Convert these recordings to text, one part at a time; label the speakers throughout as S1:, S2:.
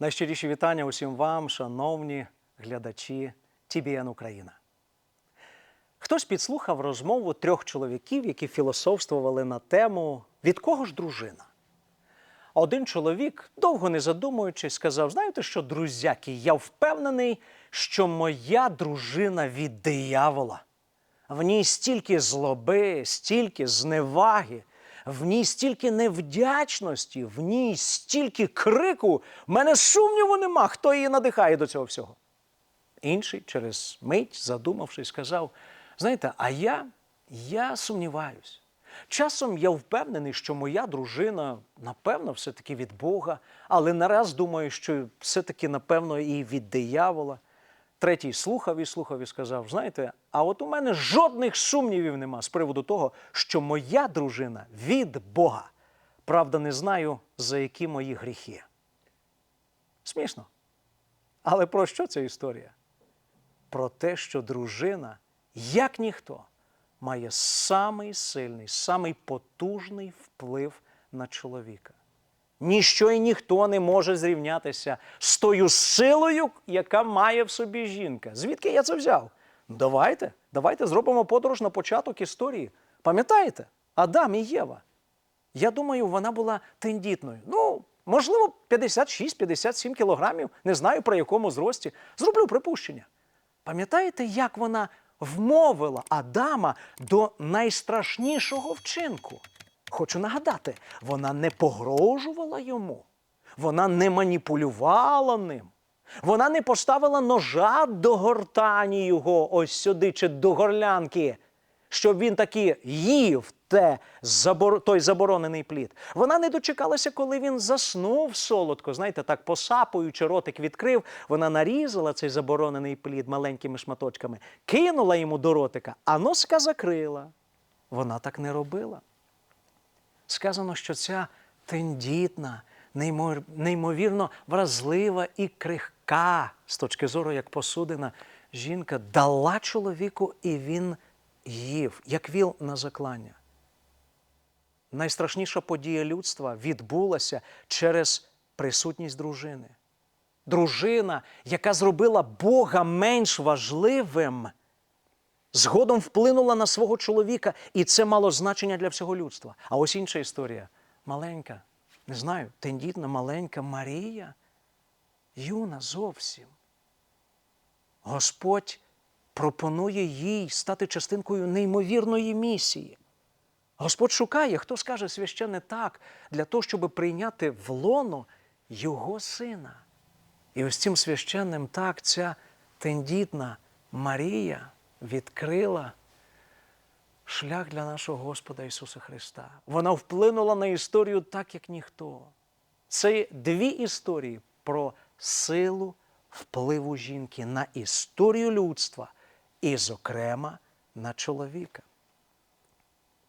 S1: Найщиріші вітання усім вам, шановні глядачі TBN Україна. Хтось підслухав розмову трьох чоловіків, які філософствували на тему від кого ж дружина. Один чоловік, довго не задумуючись, сказав: знаєте що, друзяки, я впевнений, що моя дружина від диявола. В ній стільки злоби, стільки зневаги, в ній стільки невдячності, в ній стільки крику. В мене сумніву нема, хто її надихає до цього всього. Інший через мить, задумавшись, сказав: знаєте, а я, я сумніваюсь. Часом я впевнений, що моя дружина, напевно, все-таки від Бога, але нараз думаю, що все-таки, напевно, і від диявола. Третій слухав і слухав і сказав: знаєте, а от у мене жодних сумнівів нема з приводу того, що моя дружина від Бога. Правда, не знаю, за які мої гріхи. Смішно. Але про що ця історія? Про те, що дружина, як ніхто, має самий сильний, самий потужний вплив на чоловіка. Ніщо і ніхто не може зрівнятися з тою силою, яка має в собі жінка. Звідки я це взяв? Давайте, давайте зробимо подорож на початок історії. Пам'ятаєте? Адам і Єва. Я думаю, вона була тендітною. Ну, можливо, 56-57 кілограмів, не знаю про якому зрості. Зроблю припущення. Пам'ятаєте, як вона вмовила Адама до найстрашнішого вчинку? Хочу нагадати, вона не погрожувала йому, вона не маніпулювала ним, вона не поставила ножа до гортані його ось сюди чи до горлянки, щоб він таки їв те, той заборонений плід. Вона не дочекалася, коли він заснув солодко. Знаєте, так посапуючи, ротик відкрив, вона нарізала цей заборонений плід маленькими шматочками, кинула йому до ротика, а носка закрила. Вона так не робила. Сказано, що ця тендітна, неймо- неймовірно вразлива і крихка з точки зору як посудина жінка дала чоловіку, і він їв, як віл на заклання. Найстрашніша подія людства відбулася через присутність дружини. Дружина, яка зробила Бога менш важливим, згодом вплинула на свого чоловіка, і це мало значення для всього людства. А ось інша історія. Маленька, не знаю, тендітна маленька Марія, юна зовсім. Господь пропонує їй стати частинкою неймовірної місії. Господь шукає, хто скаже священне так, для того, щоб прийняти в лоно Його сина. І ось цим священним так ця тендітна Марія відкрила шлях для нашого Господа Ісуса Христа. Вона вплинула на історію так, як ніхто. Це дві історії про силу впливу жінки на історію людства і, зокрема, на чоловіка.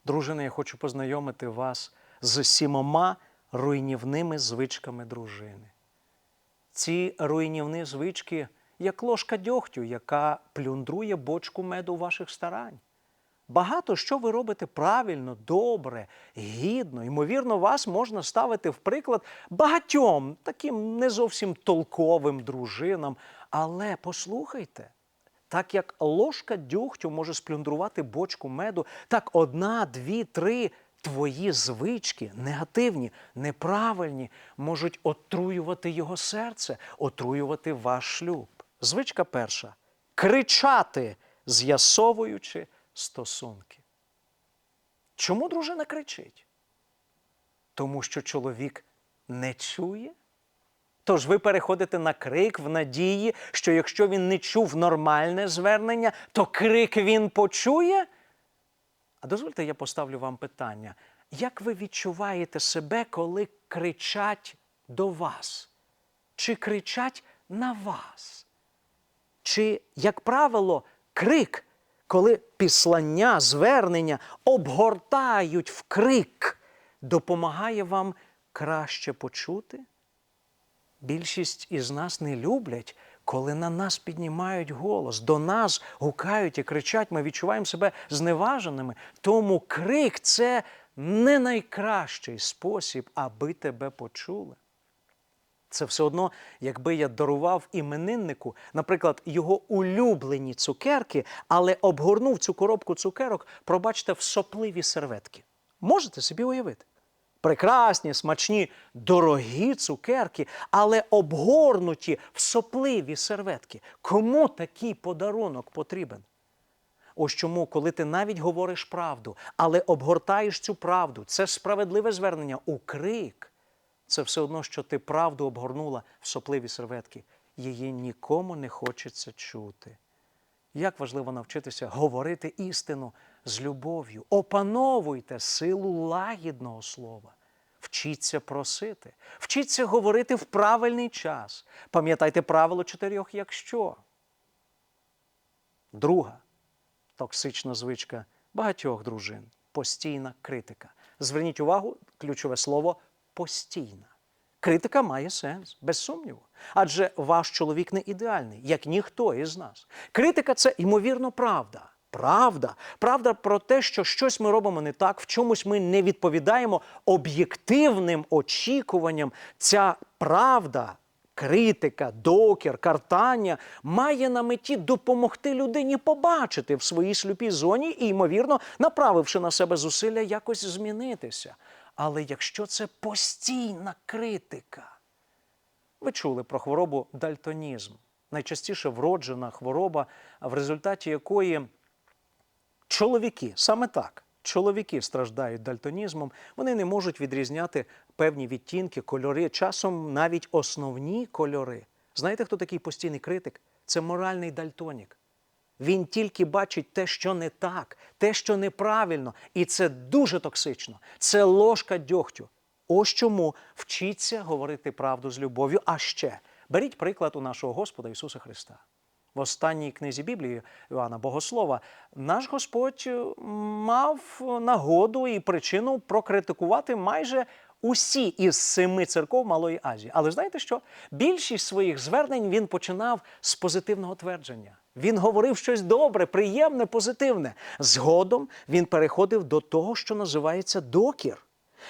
S1: Дружини, я хочу познайомити вас з сімома руйнівними звичками дружини. Ці руйнівні звички, як ложка дьогтю, яка плюндрує бочку меду ваших старань. Багато що ви робите правильно, добре, гідно. Ймовірно, вас можна ставити в приклад багатьом таким не зовсім толковим дружинам. Але послухайте, так як ложка дьогтю може сплюндрувати бочку меду, так одна, дві, три твої звички, негативні, неправильні, можуть отруювати його серце, отруювати ваш шлюб. Звичка перша кричати, з'ясовуючи стосунки. Чому дружина кричить? Тому що чоловік не чує. Тож ви переходите на крик в надії, що якщо він не чув нормальне звернення, то крик він почує. А дозвольте, я поставлю вам питання. Як ви відчуваєте себе, коли кричать до вас? Чи кричать на вас? Чи, як правило, крик, коли післання, звернення обгортають в крик, допомагає вам краще почути? Більшість із нас не люблять, коли на нас піднімають голос, до нас гукають і кричать, ми відчуваємо себе зневаженими. Тому крик це не найкращий спосіб, аби тебе почули. Це все одно, якби я дарував імениннику, наприклад, його улюблені цукерки, але обгорнув цю коробку цукерок, пробачте, в сопливі серветки. Можете собі уявити? Прекрасні, смачні, дорогі цукерки, але обгорнуті в сопливі серветки. Кому такий подарунок потрібен? Ось чому, коли ти навіть говориш правду, але обгортаєш цю правду, це справедливе звернення у крик. Це все одно, що ти правду обгорнула в сопливі серветки. Її нікому не хочеться чути. Як важливо навчитися говорити істину з любов'ю. Опановуйте силу лагідного слова. Вчіться просити, вчіться говорити в правильний час. Пам'ятайте правило чотирьох якщо. Друга токсична звичка багатьох дружин постійна критика. Зверніть увагу, ключове слово постійна. Критика має сенс, без сумніву. Адже ваш чоловік не ідеальний, як ніхто із нас. Критика це ймовірно правда. Правда, правда про те, що щось ми робимо не так, в чомусь ми не відповідаємо об'єктивним очікуванням. Ця правда, критика, докір, картання має на меті допомогти людині побачити в своїй сліпій зоні і, ймовірно, направивши на себе зусилля, якось змінитися. Але якщо це постійна критика, ви чули про хворобу дальтонізм, найчастіше вроджена хвороба, в результаті якої чоловіки, саме так, чоловіки страждають дальтонізмом, вони не можуть відрізняти певні відтінки, кольори, часом навіть основні кольори. Знаєте, хто такий постійний критик? Це моральний дальтонік. Він тільки бачить те, що не так, те, що неправильно, і це дуже токсично. Це ложка дьогтю. Ось чому вчіться говорити правду з любов'ю. А ще беріть приклад у нашого Господа Ісуса Христа. В останній книзі Біблії Іоанна Богослова наш Господь е, мав нагоду і причину прокритикувати майже усі із семи церков Малої Азії. Але знаєте що? Більшість своїх звернень він починав з позитивного твердження. Він говорив щось добре, приємне, позитивне. Згодом він переходив до того, що називається докір.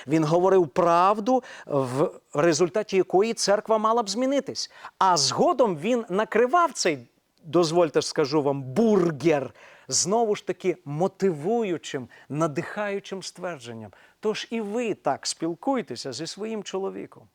S1: Він говорив правду, в результаті якої церква мала б змінитись. А згодом він накривав цей, дозвольте скажу вам, бургер знову ж таки мотивуючим, надихаючим ствердженням. Тож і ви так спілкуйтеся зі своїм чоловіком.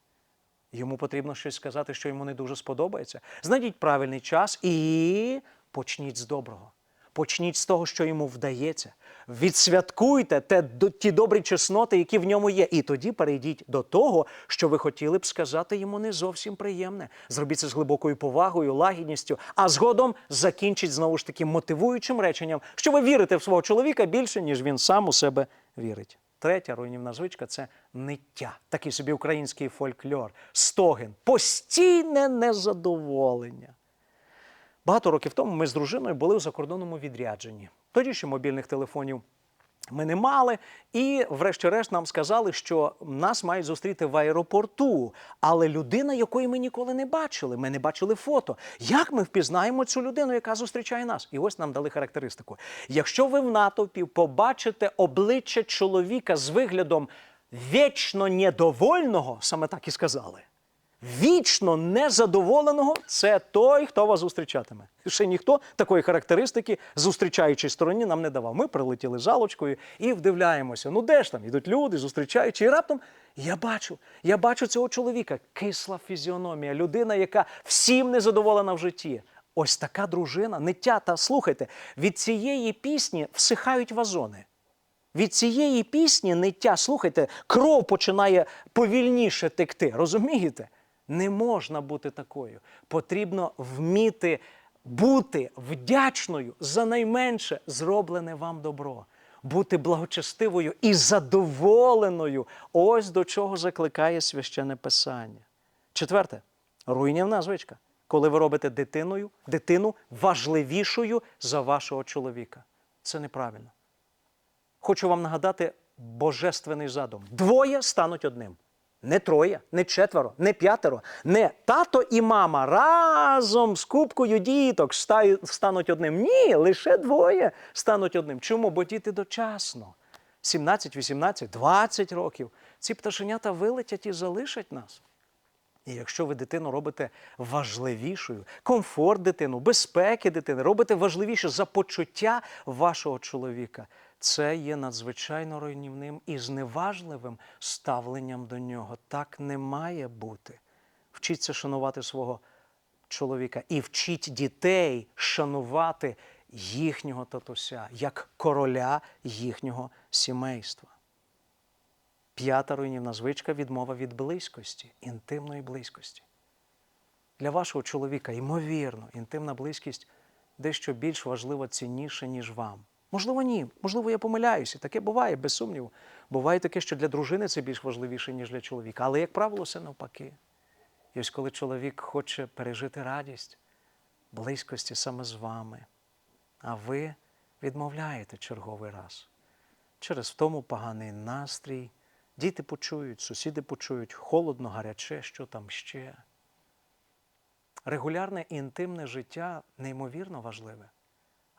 S1: Йому потрібно щось сказати, що йому не дуже сподобається. Знайдіть правильний час і почніть з доброго. Почніть з того, що йому вдається. Відсвяткуйте те, ті добрі чесноти, які в ньому є. І тоді перейдіть до того, що ви хотіли б сказати йому не зовсім приємне. Зробіть це з глибокою повагою, лагідністю, а згодом закінчіть знову ж таки мотивуючим реченням, що ви вірите в свого чоловіка більше, ніж він сам у себе вірить. Третя руйнівна звичка це ниття, такий собі український фольклор, стогін, постійне незадоволення. Багато років тому ми з дружиною були у закордонному відрядженні. Тоді ще мобільних телефонів ми не мали, і, врешті-решт, нам сказали, що нас мають зустріти в аеропорту, але людина, якої ми ніколи не бачили, ми не бачили фото. Як ми впізнаємо цю людину, яка зустрічає нас? І ось нам дали характеристику. Якщо ви в натовпі побачите обличчя чоловіка з виглядом вічно недовольного, саме так і сказали. Вічно незадоволеного це той, хто вас зустрічатиме. Ще ніхто такої характеристики зустрічаючій стороні нам не давав. Ми прилетіли залочкою і вдивляємося. Ну де ж там ідуть люди, зустрічаючи, і раптом я бачу, я бачу цього чоловіка. Кисла фізіономія, людина, яка всім незадоволена в житті. Ось така дружина, ниття. Та слухайте, від цієї пісні всихають вазони. Від цієї пісні ниття, слухайте, кров починає повільніше текти. Розумієте? Не можна бути такою. Потрібно вміти бути вдячною за найменше зроблене вам добро, бути благочестивою і задоволеною. Ось до чого закликає священне писання. Четверте, руйнівна звичка. Коли ви робите дитиною, дитину важливішою за вашого чоловіка. Це неправильно. Хочу вам нагадати божественний задум. Двоє стануть одним. Не троє, не четверо, не п'ятеро, не тато і мама разом з кубкою діток стануть одним. Ні, лише двоє стануть одним. Чому? Бо діти дочасно. 17, 18, 20 років. Ці пташенята вилетять і залишать нас. І якщо ви дитину робите важливішою, комфорт дитину, безпеки дитини, робите важливіше за почуття вашого чоловіка, це є надзвичайно руйнівним і зневажливим ставленням до нього. Так не має бути. Вчіться шанувати свого чоловіка і вчіть дітей шанувати їхнього татуся як короля їхнього сімейства. П'ята руйнівна звичка відмова від близькості, інтимної близькості. Для вашого чоловіка, ймовірно, інтимна близькість дещо більш важлива, цінніша, ніж вам. Можливо, ні. Можливо, я помиляюся. Таке буває, без сумніву. Буває таке, що для дружини це більш важливіше, ніж для чоловіка. Але, як правило, все навпаки. І ось коли чоловік хоче пережити радість, близькості саме з вами, а ви відмовляєте черговий раз. Через втому поганий настрій, діти почують, сусіди почують, холодно, гаряче, що там ще. Регулярне інтимне життя неймовірно важливе.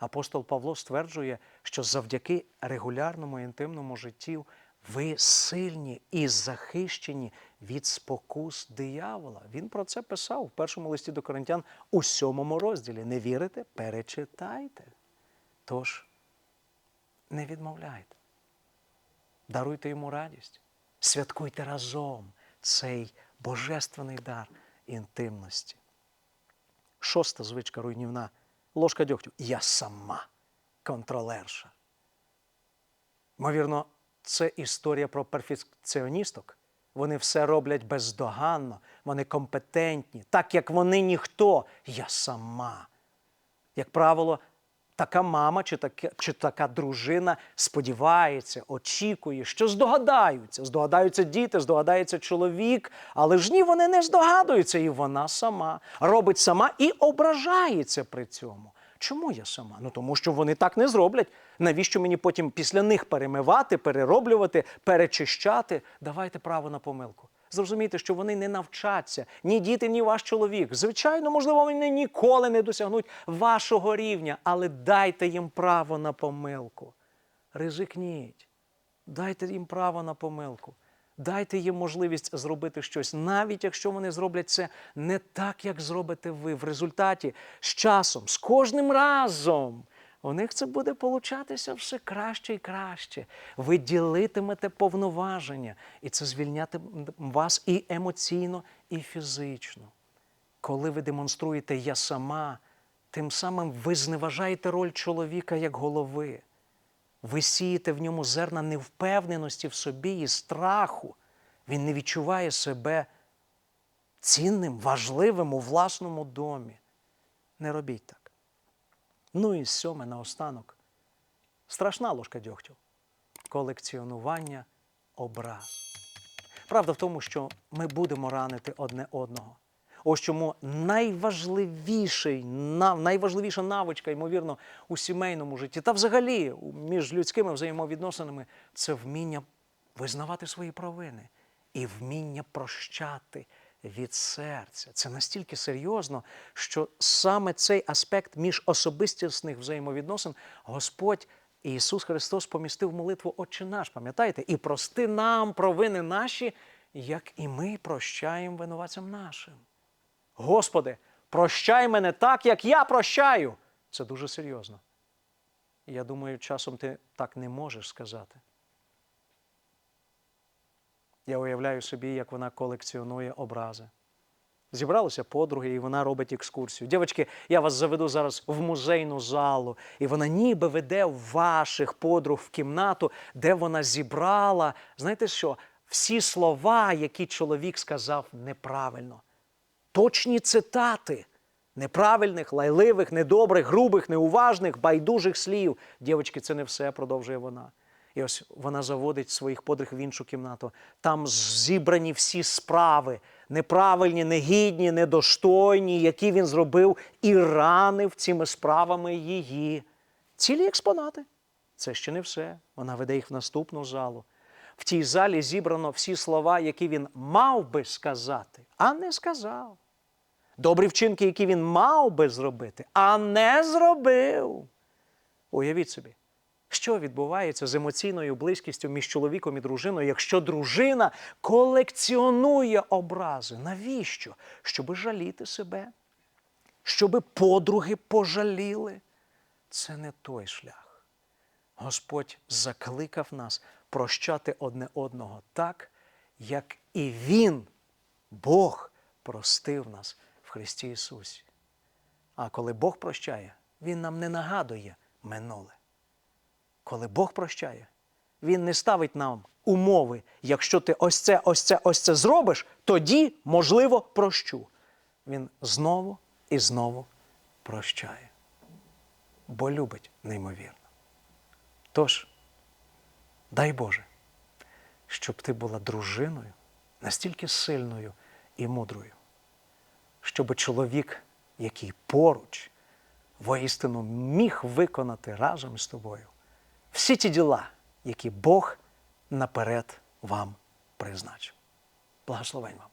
S1: Апостол Павло стверджує, що завдяки регулярному інтимному життю ви сильні і захищені від спокус диявола. Він про це писав в першому листі до Коринтян у сьомому розділі. Не вірите? Перечитайте. Тож не відмовляйте. Даруйте йому радість, святкуйте разом цей божественний дар інтимності. Шоста звичка руйнівна ложка дьогтю. Я сама контролерша. Ймовірно, це історія про перфекціоністок. Вони все роблять бездоганно, вони компетентні, так як вони ніхто. Я сама. Як правило, така мама чи, таке, чи така дружина сподівається, очікує, що здогадаються. Здогадаються діти, здогадається чоловік, але ж ні, вони не здогадуються, і вона сама робить сама і ображається при цьому. Чому я сама? Ну тому що вони так не зроблять. Навіщо мені потім після них перемивати, перероблювати, перечищати? Давайте право на помилку. Зрозумійте, що вони не навчаться ні діти, ні ваш чоловік. Звичайно, можливо, вони ніколи не досягнуть вашого рівня, але дайте їм право на помилку. Ризикніть, дайте їм право на помилку. Дайте їм можливість зробити щось, навіть якщо вони зроблять це не так, як зробите ви. В результаті з часом, з кожним разом у них це буде получатися все краще і краще. Ви ділитимете повноваження, і це звільнятиме вас і емоційно, і фізично. Коли ви демонструєте я сама, тим самим ви зневажаєте роль чоловіка як голови. Ви сієте в ньому зерна невпевненості в собі і страху. Він не відчуває себе цінним, важливим у власному домі. Не робіть так. Ну і сьоме наостанок. Страшна ложка дьогтю. Колекціонування образ. Правда в тому, що ми будемо ранити одне одного. Ось чому найважливіший, найважливіша навичка, ймовірно, у сімейному житті та взагалі між людськими взаємовідносинами це вміння визнавати свої провини і вміння прощати від серця. Це настільки серйозно, що саме цей аспект між особистісних взаємовідносин Господь Ісус Христос помістив молитву Отче наш, пам'ятаєте? І прости нам провини наші, як і ми прощаємо винуватцям нашим. Господи, прощай мене так, як я прощаю. Це дуже серйозно. Я думаю, часом ти так не можеш сказати. Я уявляю собі, як вона колекціонує образи. Зібралися подруги, і вона робить екскурсію. Дівчатки, я вас заведу зараз в музейну залу, і вона ніби веде ваших подруг в кімнату, де вона зібрала, знаєте що, всі слова, які чоловік сказав неправильно. Точні цитати неправильних, лайливих, недобрих, грубих, неуважних, байдужих слів. Дівчатки, це не все, продовжує вона. І ось вона заводить своїх подруг в іншу кімнату. Там зібрані всі справи, неправильні, негідні, недостойні, які він зробив і ранив цими справами її. Цілі експонати. Це ще не все. Вона веде їх в наступну залу. В тій залі зібрано всі слова, які він мав би сказати, а не сказав. Добрі вчинки, які він мав би зробити, а не зробив. Уявіть собі, Що відбувається з емоційною близькістю між чоловіком і дружиною, якщо дружина колекціонує образи? Навіщо? Щоби жаліти себе, щоби подруги пожаліли? Це не той шлях. Господь закликав нас прощати одне одного так, як і Він, Бог, простив нас в Христі Ісусі. А коли Бог прощає, Він нам не нагадує минуле. Коли Бог прощає, Він не ставить нам умови, якщо ти ось це, ось це, ось це зробиш, тоді, можливо, прощу. Він знову і знову прощає, бо любить неймовірно. Тож, дай Боже, щоб ти була дружиною настільки сильною і мудрою, щоб чоловік, який поруч, воістину міг виконати разом з тобою всі ті діла, які Бог наперед вам призначив. Благословень вам.